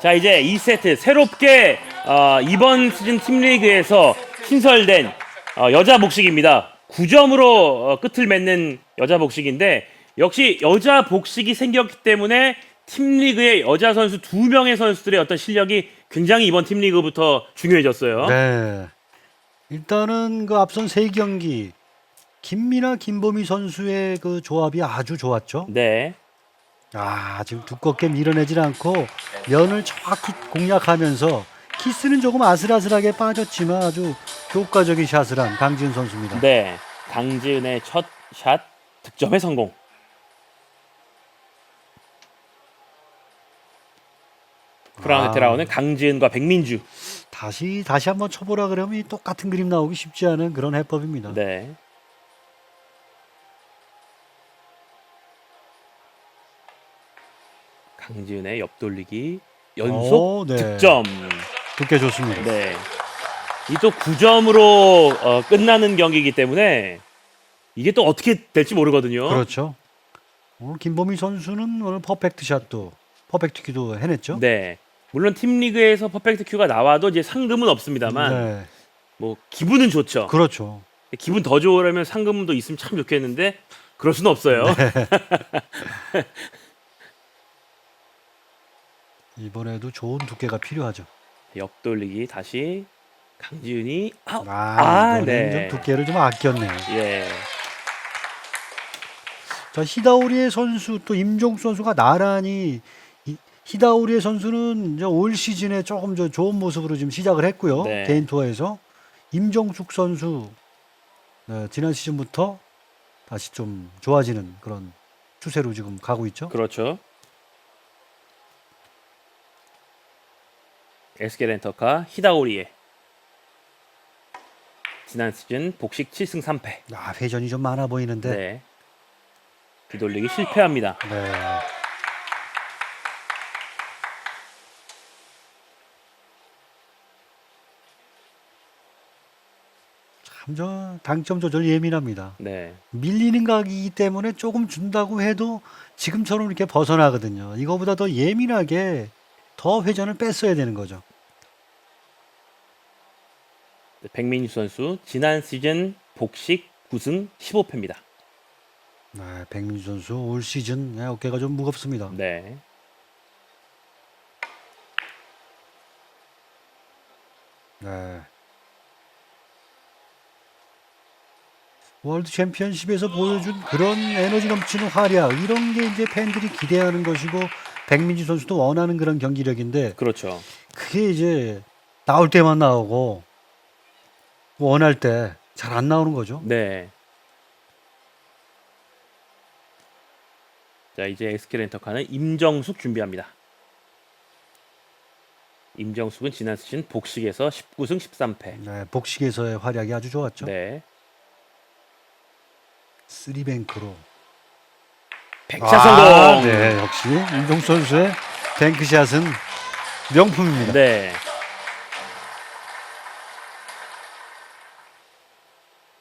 자 이제 2세트 새롭게 어, 이번 시즌 팀리그에서 신설된 어, 여자 복식입니다. 9점으로 어, 끝을 맺는 여자 복식인데 역시 여자 복식이 생겼기 때문에 팀리그의 여자 선수 두 명의 선수들의 어떤 실력이 굉장히 이번 팀리그부터 중요해졌어요. 네. 일단은 그 앞선 세 경기 김미나 김보미 선수의 그 조합이 아주 좋았죠. 네. 아, 지금 두껍게 밀어내질 않고 면을 정확히 공략하면서 키스는 조금 아슬아슬하게 빠졌지만 아주 효과적인 샷을 한 강지은 선수입니다. 네. 강지은의 첫 샷 득점에 성공. 프라운에 아. 들어오는 강지은과 백민주. 다시 다시 한번 쳐보라 그러면 이 똑같은 그림 나오기 쉽지 않은 그런 해법입니다. 네. 강지은의 옆돌리기 연속 오, 네. 득점. 두께 좋습니다. 네. 이 또 9점으로 어, 끝나는 경기이기 때문에 이게 또 어떻게 될지 모르거든요. 그렇죠. 오늘 김보미 선수는 오늘 퍼펙트 샷도 퍼펙트 큐도 해냈죠. 네. 물론 팀 리그에서 퍼펙트 큐가 나와도 이제 상금은 없습니다만 네. 뭐 기분은 좋죠. 그렇죠. 기분 더 좋으려면 상금도 있으면 참 좋겠는데 그럴 수는 없어요. 네. 이번에도 좋은 두께가 필요하죠. 옆돌리기 다시 강지은이 아, 아, 아, 네. 좀 두께를 좀 아꼈네요. 예. 자, 히다우리의 선수 또 임종수 선수가 나란히 이- 히다우리의 선수는 이제 올 시즌에 조금 저 좋은 모습으로 지금 시작을 했고요. 네. 개인 투어에서 임종숙 선수 네, 지난 시즌부터 다시 좀 좋아지는 그런 추세로 지금 가고 있죠. 그렇죠. 에스게 렌터카 히다오리에 지난 시즌 복식 7승 3패. 아, 회전이 좀 많아 보이는데. 네. 뒤돌리기 실패합니다. 네. 참 저 당점 조절 예민합니다. 네. 밀리는 각이기 때문에 조금 준다고 해도 지금처럼 이렇게 벗어나거든요. 이거보다 더 예민하게 더 회전을 뺐어야 되는 거죠. 백민주 선수 지난 시즌 복식 9승 15패입니다. 네, 백민주 선수 올 시즌 네, 어깨가 좀 무겁습니다. 네. 네. 월드 챔피언십에서 보여준 그런 에너지 넘치는 활약 이런 게 이제 팬들이 기대하는 것이고 백민지 선수도 원하는 그런 경기력인데 그렇죠. 그게 이제 나올 때만 나오고 원할 때 잘 안 나오는 거죠. 네. 자, 이제 에스케 렌터카는 임정숙 준비합니다. 임정숙은 지난 시즌 복식에서 19승 13패. 네, 복식에서의 활약이 아주 좋았죠. 네. 쓰리뱅크로. 아, 성공. 네, 역시 임종 선수의 뱅크샷은 명품입니다. 네.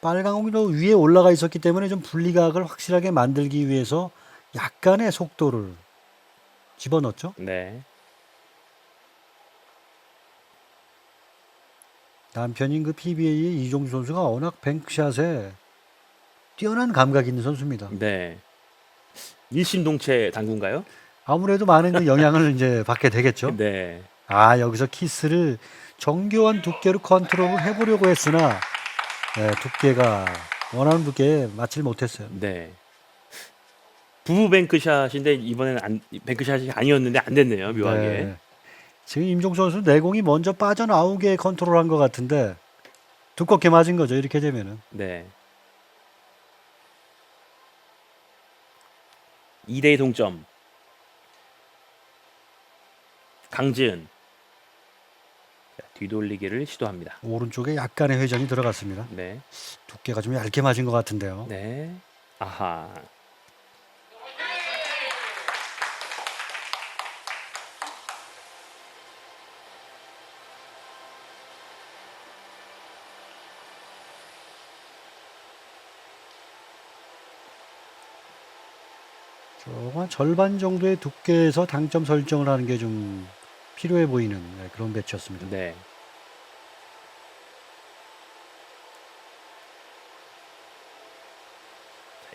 더 위에 올라가 있었기 때문에 좀 분리각을 확실하게 만들기 위해서 약간의 속도를 집어넣었죠. 네. 남편인 그 PBA의 이종주 선수가 워낙 뱅크샷에 뛰어난 감각이 있는 선수입니다. 네. 일심동체 당구인가요? 아무래도 많은 그 영향을 이제 받게 되겠죠. 네. 아 여기서 키스를 정교한 두께로 컨트롤을 해보려고 했으나 네, 두께가 원하는 두께에 맞질 못했어요. 네. 부부 뱅크샷인데 이번에는 안, 뱅크샷이 아니었는데 안 됐네요. 묘하게. 네. 지금 임종 선수 내공이 먼저 빠져나오게 컨트롤한 것 같은데 두껍게 맞은 거죠. 이렇게 되면은 네. 2대2 동점. 강지은. 자, 뒤돌리기를 시도합니다. 오른쪽에 약간의 회전이 들어갔습니다. 네. 두께가 좀 얇게 맞은 것 같은데요. 네. 아하. 조금 한 절반 정도의 두께에서 당점 설정을 하는 게 좀 필요해 보이는 네, 그런 배치였습니다. 네.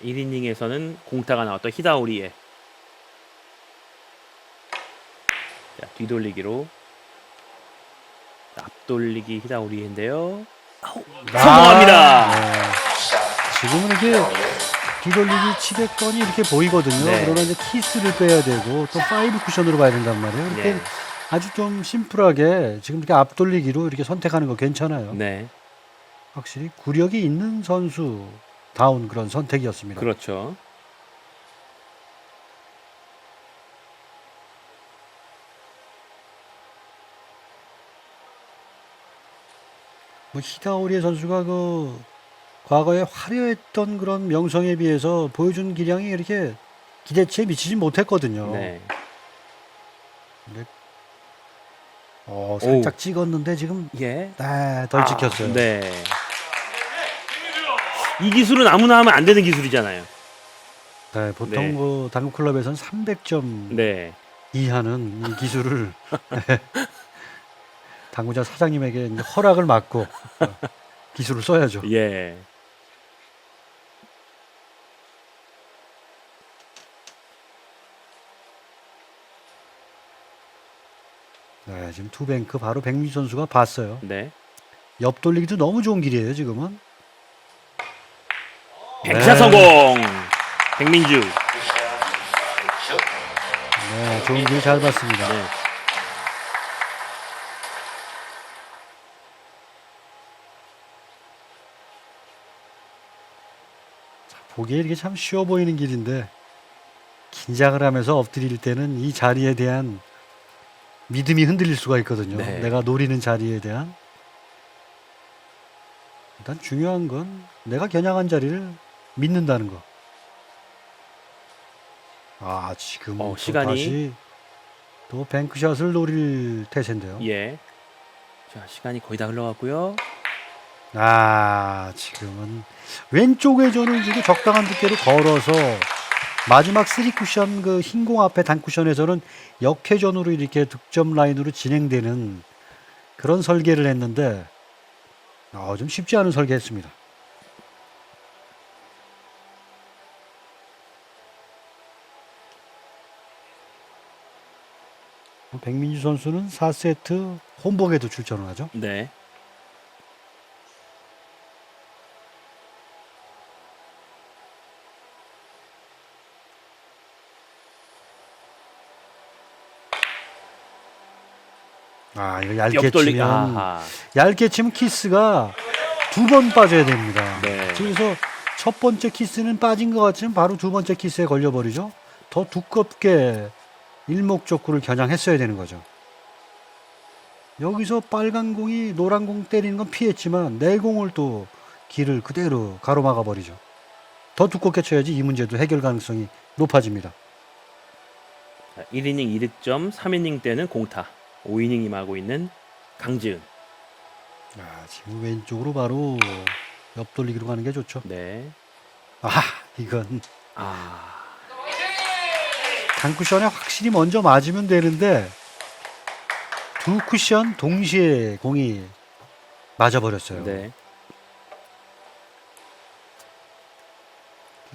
1이닝에서는 공타가 나왔던 히다오리에 자, 뒤돌리기로 자, 앞돌리기 히다오리인데요. 성공합니다. 네. 지금은 이렇게 뒤돌리기 치대건이 이렇게 보이거든요. 네. 그러나 이제 키스를 빼야 되고 또 파이브 쿠션으로 가야 된단 말이에요. 이렇게 네. 아주 좀 심플하게 지금 이렇게 앞돌리기로 이렇게 선택하는 거 괜찮아요. 네. 확실히 구력이 있는 선수 다운 그런 선택이었습니다. 그렇죠. 뭐 히다오리 선수가 그 과거에 화려했던 그런 명성에 비해서 보여준 기량이 이렇게 기대치에 미치지 못했거든요. 네. 어, 살짝 찍었는데 지금 예. 네, 덜 찍혔어요. 아, 네. 이 기술은 아무나 하면 안 되는 기술이잖아요. 네, 보통 네. 그 당구 클럽에서는 300점 네. 이하는 이 기술을 네, 당구장 사장님에게 이제 허락을 받고 어, 기술을 써야죠. 예. 네, 지금 투뱅크 바로 백미 선수가 봤어요. 네. 옆 돌리기도 너무 좋은 길이에요, 지금은. 백샷 네. 성공. 백민주. 네, 좋은 길 잘 봤습니다. 네. 보기에 이렇게 참 쉬워 보이는 길인데 긴장을 하면서 엎드릴 때는 이 자리에 대한 믿음이 흔들릴 수가 있거든요. 네. 내가 노리는 자리에 대한 일단 중요한 건 내가 겨냥한 자리를 믿는다는 거. 아 지금 어, 또 시간이- 다시 또 뱅크샷을 노릴 태세인데요. 예. 자, 시간이 거의 다 흘러갔고요. 아 지금은 왼쪽 회전을 주고 적당한 두께로 걸어서 마지막 3쿠션 그 흰공 앞에 단쿠션에서는 역회전으로 이렇게 득점 라인으로 진행되는 그런 설계를 했는데 어, 좀 쉽지 않은 설계했습니다. 백민주 선수는 4세트 홈복에도 출전을 하죠. 네. 아 이거 얇게 옆돌리. 치면 아하. 얇게 치면 키스가 두 번 빠져야 됩니다. 네. 그래서 첫 번째 키스는 빠진 것 같지만 바로 두 번째 키스에 걸려버리죠. 더 두껍게 일목적구를 겨냥했어야 되는 거죠. 여기서 빨간 공이 노란 공 때리는 건 피했지만 내 공을 또 길을 그대로 가로막아 버리죠. 더 두껍게 쳐야지 이 문제도 해결 가능성이 높아집니다. 자, 1이닝 2득점, 3이닝 때는 공타. 5이닝 임하고 있는 강지은. 아, 지금 왼쪽으로 바로 옆돌리기로 가는 게 좋죠. 네. 아, 이건 아. 단 쿠션에 확실히 먼저 맞으면 되는데 두 쿠션 동시에 공이 맞아버렸어요. 네.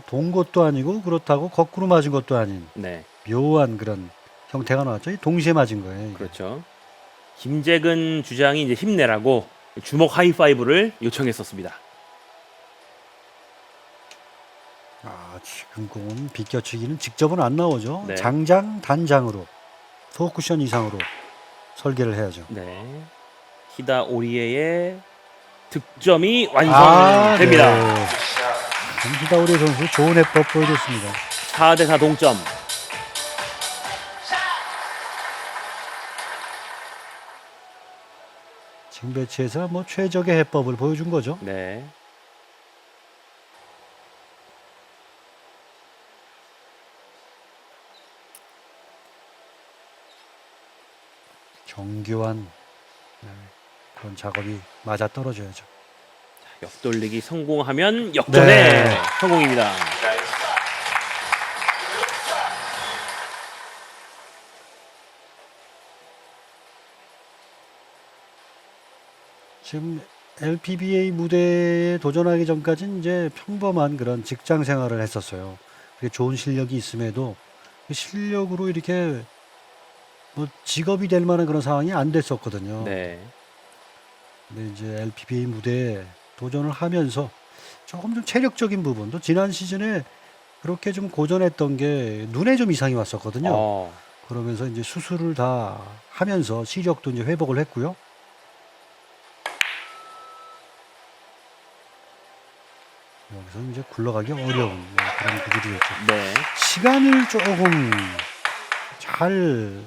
돈 것도 아니고 그렇다고 거꾸로 맞은 것도 아닌 네. 묘한 그런 형태가 나왔죠. 이 동시에 맞은 거예요. 이게. 그렇죠. 김재근 주장이 이제 힘내라고 주먹 하이파이브를 요청했었습니다. 아, 지금 공은 비껴치기는 직접은 안 나오죠. 네. 장장 단장으로 소 쿠션 이상으로 설계를 해야죠. 네. 히다 오리에의 득점이 아, 완성됩니다. 네. 히다우리 선수 좋은 해법 보여줬습니다. 4대 4 동점. 지금 배치에서 뭐 최적의 해법을 보여준 거죠. 네. 정교한 네, 그런 작업이 맞아 떨어져야죠. 역돌리기 성공하면 역전에 네. 성공입니다. 지금 LPBA 무대에 도전하기 전까지는 이제 평범한 그런 직장 생활을 했었어요. 그게 좋은 실력이 있음에도 그 실력으로 이렇게 뭐 직업이 될 만한 그런 상황이 안 됐었거든요. 네. 근데 이제 LPBA 무대에 도전을 하면서 조금 좀 체력적인 부분도 지난 시즌에 그렇게 좀 고전했던 게 눈에 좀 이상이 왔었거든요. 어, 그러면서 이제 수술을 다 하면서 시력도 이제 회복을 했고요. 여기서 이제 굴러가기 어려운 네, 그런 구질이었죠. 네. 시간을 조금 잘,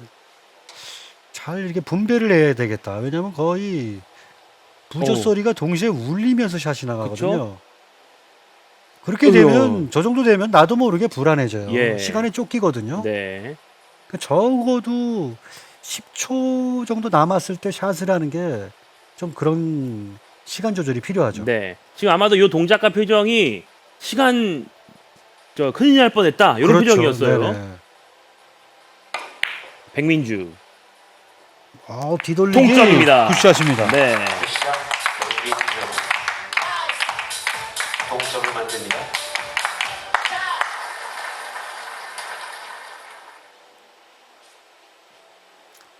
잘 이렇게 분배를 해야 되겠다. 왜냐면 거의 부조 오. 소리가 동시에 울리면서 샷이 나가거든요. 그쵸? 그렇게 어휴. 되면, 저 정도 되면 나도 모르게 불안해져요. 예. 시간에 쫓기거든요. 네. 그 적어도 10초 정도 남았을 때 샷을 하는 게 좀 그런 시간 조절이 필요하죠. 네. 지금 아마도 이 동작과 표정이 시간 저 큰일 날 뻔했다 이런 그렇죠. 표정이었어요. 네네. 백민주. 아, 뒤돌리기 동점입니다. 굿샷입니다. 네. 동점을 만듭니다.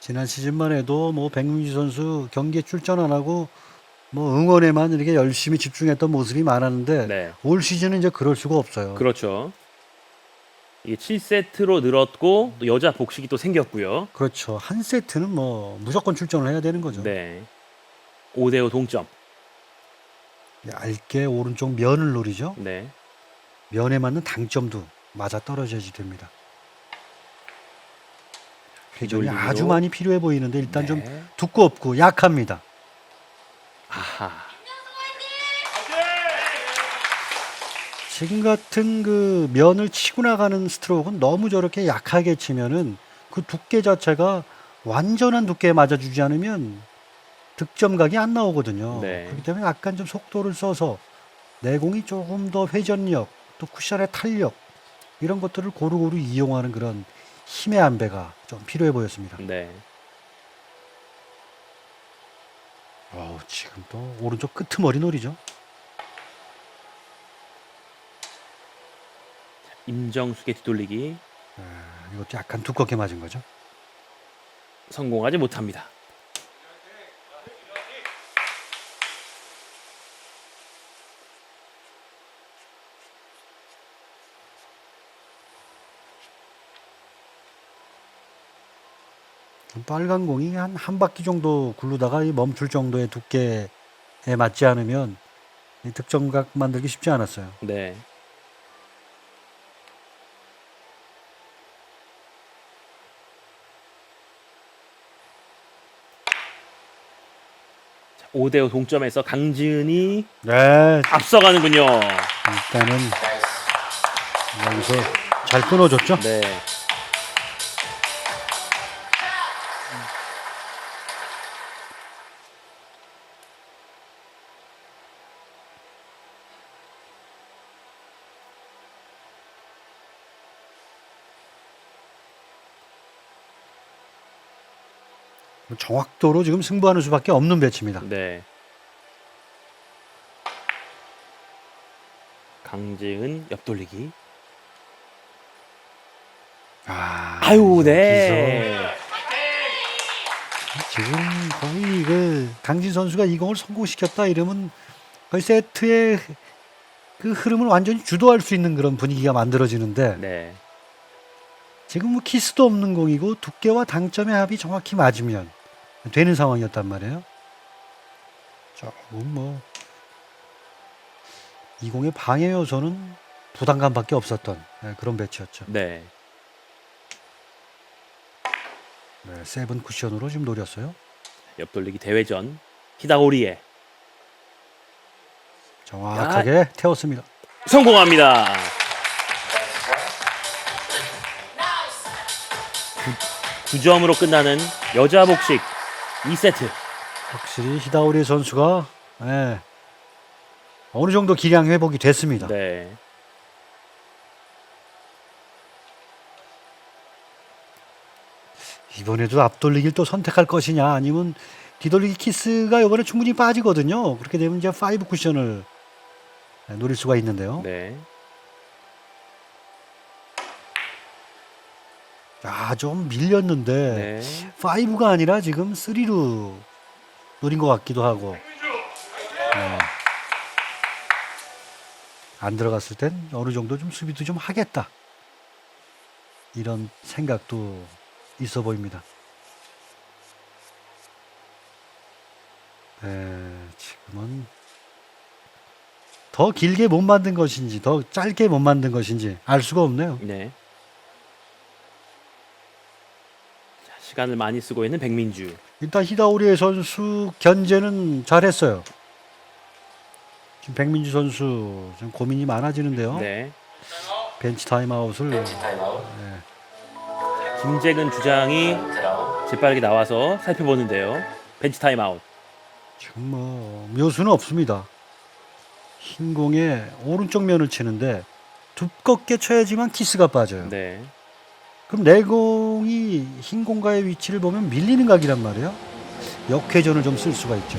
지난 시즌만 해도 뭐 백민주 선수 경기에 출전 안 하고 뭐 응원에만 이렇게 열심히 집중했던 모습이 많았는데 네. 올 시즌은 이제 그럴 수가 없어요. 그렇죠. 이게 7세트로 늘었고 또 여자 복식이 또 생겼고요. 그렇죠. 한 세트는 뭐 무조건 출전을 해야 되는 거죠. 네. 5대5 동점. 얇게 오른쪽 면을 노리죠. 네. 면에 맞는 당점도 맞아 떨어져야지 됩니다. 회전이. 아주 많이 필요해 보이는데 일단 좀 네. 두껍고 약합니다. 아하. 지금 같은 그 면을 치고 나가는 스트로크는 너무 저렇게 약하게 치면은 그 두께 자체가 완전한 두께에 맞아주지 않으면 득점각이 안 나오거든요. 네. 그렇기 때문에 약간 좀 속도를 써서 내공이 조금 더 회전력, 또 쿠션의 탄력 이런 것들을 고루고루 이용하는 그런 힘의 안배가 좀 필요해 보였습니다. 네. 어우, 지금 또 오른쪽 끄트머리 놀이죠. 임정숙의 뒤돌리기 아, 이것도 약간 두껍게 맞은 거죠. 성공하지 못합니다. 빨간 공이 한 한 바퀴 정도 굴르다가 이 멈출 정도의 두께에 맞지 않으면 이 득점각 만들기 쉽지 않았어요. 네. 5대5 동점에서 강지은이 네, 앞서가는군요. 일단은 여기서 잘 끊어줬죠. 네. 정확도로 지금 승부하는 수밖에 없는 배치입니다. 네. 강지은 옆돌리기. 아, 아유, 네. 지금 거의 그 강진 선수가 이 공을 성공시켰다 이러면 거의 세트의 그 흐름을 완전히 주도할 수 있는 그런 분위기가 만들어지는데 네. 지금 뭐 키스도 없는 공이고 두께와 당점의 합이 정확히 맞으면 되는 상황이었단 말이에요. 조금 뭐, 이 공의 방해 요소는 부담감밖에 없었던 네, 그런 배치였죠. 네. 네, 세븐 쿠션으로 지금 노렸어요. 옆돌리기 대회전. 히다오리에 정확하게 태웠습니다. 성공합니다. 9, 점으로 끝나는 여자 복식 2세트. 확실히 히다오리 선수가 예, 어느 정도 기량 회복이 됐습니다. 네. 이번에도 앞돌리기를 또 선택할 것이냐 아니면 뒤돌리기 키스가 이번에 충분히 빠지거든요. 그렇게 되면 이제 5 쿠션을 네, 노릴 수가 있는데요. 네. 아, 좀 밀렸는데 네. 5가 아니라 지금 3로 노린 것 같기도 하고. 네. 안 들어갔을 땐 어느 정도 좀 수비도 좀 하겠다. 이런 생각도 있어 보입니다. 네, 지금은 더 길게 못 만든 것인지 더 짧게 못 만든 것인지 알 수가 없네요. 네. 시간을 많이 쓰고 있는 백민주. 일단 히다오리의 선수 견제는 잘했어요. 지금 백민주 선수 좀 고민이 많아지는데요. 네. 벤치 타임아웃을 벤치 타임아웃 네. 김재근 주장이 재빠르게 나와서 살펴보는데요. 벤치 타임아웃. 지금 뭐 묘수는 없습니다. 흰 공에 오른쪽 면을 치는데 두껍게 쳐야지만 키스가 빠져요. 네. 그럼 내공이 흰 공과의 위치를 보면 밀리는 각이란 말이에요. 역회전을 좀 쓸 수가 있죠.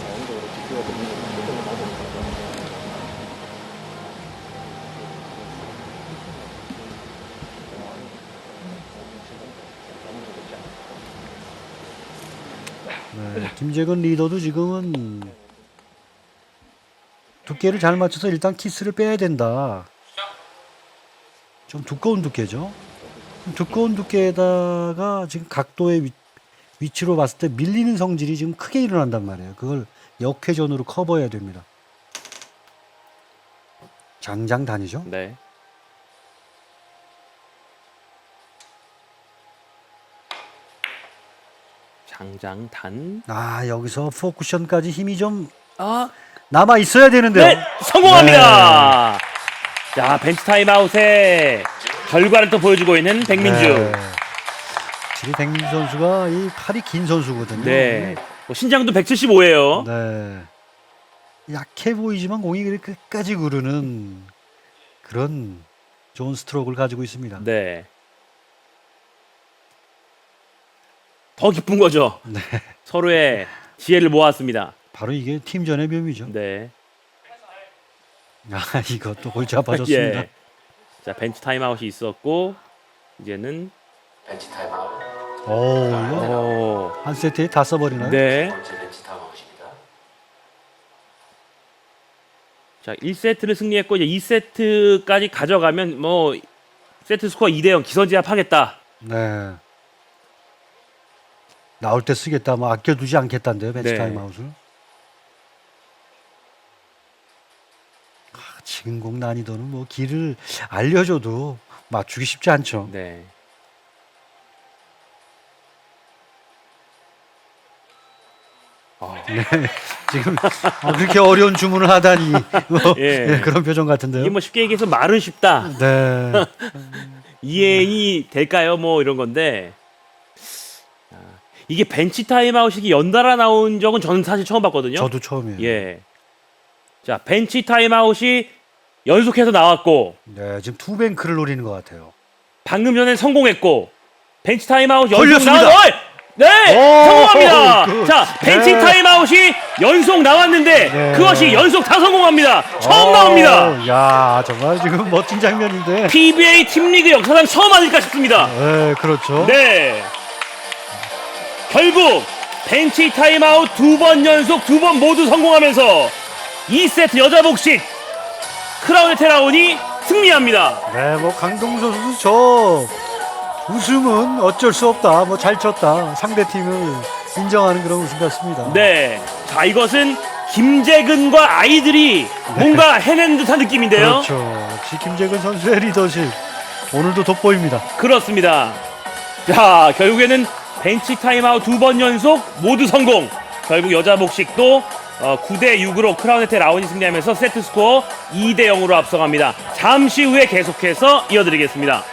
네, 김재근 리더도 지금은 두께를 잘 맞춰서 일단 키스를 빼야 된다. 좀 두꺼운 두께죠. 두꺼운 두께에다가 지금 각도의 위, 위치로 봤을 때 밀리는 성질이 지금 크게 일어난단 말이에요. 그걸 역회전으로 커버해야 됩니다. 장장 단이죠. 네. 장장 단. 아 여기서 포쿠션까지 힘이 좀 아, 남아 있어야 되는데요. 네, 성공합니다. 자, 벤치 타임아웃의 결과를 또 보여주고 있는 백민주. 네. 백민주 선수가 이 팔이 긴 선수거든요. 네. 뭐 신장도 175예요. 네. 약해 보이지만 공이 그렇게 끝까지 구르는 그런 좋은 스트로크를 가지고 있습니다. 네. 더 기쁜 거죠. 네. 서로의 지혜를 모았습니다. 바로 이게 팀전의 묘미죠. 네. 아, 이것도 골치 아파졌습니다. 예. 자, 벤치 타임아웃이 있었고 이제는 벤치 타임아웃 오, 이거 어, 한 세트에 다 써버리나요? 네. 번째 벤치 타임아웃입니다 자, 1세트를 승리했고 이제 2세트까지 가져가면 뭐 세트 스코어 2대 0 기선제압하겠다. 네. 나올 때 쓰겠다, 뭐 아껴두지 않겠다는데요, 벤치 네. 타임아웃을. 아, 지금 공 난이도는 뭐 길을 알려줘도 맞추기 쉽지 않죠. 네. 아, 지금 어, 그렇게 어려운 주문을 하다니 뭐, 예. 예, 그런 표정 같은데요. 이게 뭐 쉽게 얘기해서 말은 쉽다. 네. 이해이 될까요? 뭐 이런 건데 아, 이게 벤치 타임아웃이 연달아 나온 적은 저는 사실 처음 봤거든요. 저도 처음이에요. 예. 자 벤치 타임아웃이 연속해서 나왔고 네, 지금 투뱅크를 노리는 것 같아요. 방금 전에 성공했고 벤치 타임아웃 연속 걸렸습니다. 나왔. 네, 오, 성공합니다. 굿. 자 벤치 네. 타임아웃이 연속 나왔는데 네. 그것이 연속 다 성공합니다. 처음 오, 나옵니다. 야, 정말 지금 멋진 장면인데. PBA 팀리그 역사상 처음 아닐까 싶습니다. 네, 그렇죠. 네. 결국 벤치 타임아웃 두 번 연속 두 번 모두 성공하면서 2세트 여자 복식 크라우드 테라운이 승리합니다. 네, 뭐 강동수 선수 저 웃음은 어쩔 수 없다. 뭐 잘 쳤다. 상대 팀을 인정하는 그런 웃음 같습니다. 네. 자, 이것은 김재근과 아이들이 뭔가 해낸 듯한 느낌인데요. 그렇죠. 김재근 선수의 리더십 오늘도 돋보입니다. 그렇습니다. 자, 결국에는 벤치 타임아웃 두 번 연속 모두 성공. 결국 여자 복식도 어, 9대 6으로 크라운네테 라운이 승리하면서 세트 스코어 2대 0으로 앞서갑니다. 잠시 후에 계속해서 이어드리겠습니다.